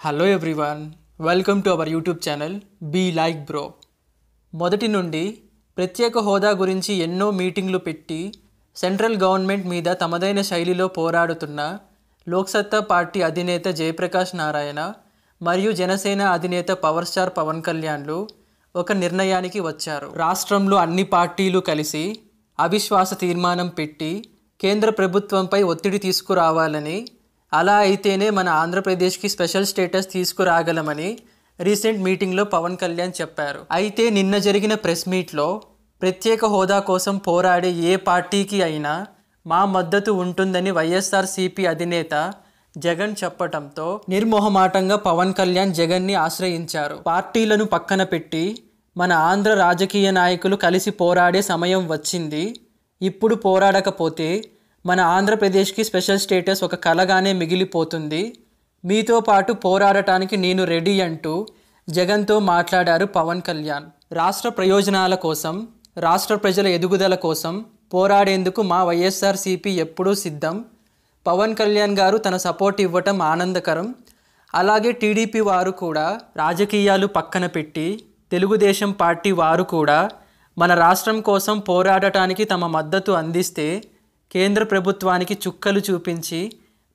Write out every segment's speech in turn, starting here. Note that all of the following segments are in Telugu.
Hello everyone welcome to our YouTube channel be like bro మొదటి నుండి ప్రత్యేక హోదా గురించి ఎన్నో మీటింగ్లు పెట్టి సెంట్రల్ గవర్నమెంట్ మీద తమదైన శైలిలో పోరాడుతున్న లోక్సత్తా పార్టీ అధినేత జయప్రకాష్ నారాయణ మరియు జనసేన అధినేత పవర్ స్టార్ పవన్ కళ్యాణ్లు ఒక నిర్ణయానికి వచ్చారు. రాష్ట్రంలో అన్ని పార్టీలు కలిసి అవిశ్వాస తీర్మానం పెట్టి కేంద్ర ప్రభుత్వంపై ఒత్తిడి తీసుకురావాలని అలా అయితేనే మన ఆంధ్రప్రదేశ్కి స్పెషల్ స్టేటస్ తీసుకురాగలమని రీసెంట్ మీటింగ్లో పవన్ కళ్యాణ్ చెప్పారు. అయితే నిన్న జరిగిన ప్రెస్ మీట్లో ప్రత్యేక హోదా కోసం పోరాడే ఏ పార్టీకి అయినా మా మద్దతు ఉంటుందని వైఎస్ఆర్ సిపి అధినేత జగన్ చెప్పటంతో నిర్మోహమాటంగా పవన్ కళ్యాణ్ జగన్ని ఆశ్రయించారు. పార్టీలను పక్కన పెట్టి మన ఆంధ్ర రాజకీయ నాయకులు కలిసి పోరాడే సమయం వచ్చింది. ఇప్పుడు పోరాడకపోతే మన ఆంధ్రప్రదేశ్కి స్పెషల్ స్టేటస్ ఒక కలగానే మిగిలిపోతుంది. మీతో పాటు పోరాడటానికి నేను రెడీ అంటూ జగన్తో మాట్లాడారు పవన్ కళ్యాణ్. రాష్ట్ర ప్రయోజనాల కోసం రాష్ట్ర ప్రజల ఎదుగుదల కోసం పోరాడేందుకు మా వైఎస్ఆర్సీపీ ఎప్పుడూ సిద్ధం. పవన్ కళ్యాణ్ గారు తన సపోర్ట్ ఇవ్వటం ఆనందకరం. అలాగే టీడీపీ వారు కూడా రాజకీయాలు పక్కన పెట్టి తెలుగుదేశం పార్టీ వారు కూడా మన రాష్ట్రం కోసం పోరాడటానికి తమ మద్దతు అందిస్తే కేంద్ర ప్రభుత్వానికి చుక్కలు చూపించి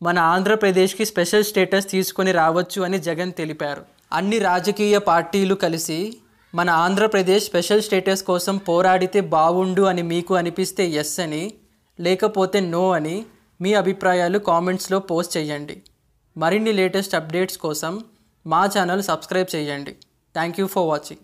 మన ఆంధ్రప్రదేశ్కి స్పెషల్ స్టేటస్ తీసుకొని రావచ్చు అని జగన్ తెలిపారు. అన్ని రాజకీయ పార్టీలు కలిసి మన ఆంధ్రప్రదేశ్ స్పెషల్ స్టేటస్ కోసం పోరాడితే బావుండు అని మీకు అనిపిస్తే ఎస్ అని లేకపోతే నో అని మీ అభిప్రాయాలు కామెంట్స్లో పోస్ట్ చేయండి. మరిన్ని లేటెస్ట్ అప్డేట్స్ కోసం మా ఛానల్ సబ్స్క్రైబ్ చేయండి. Thank you for watching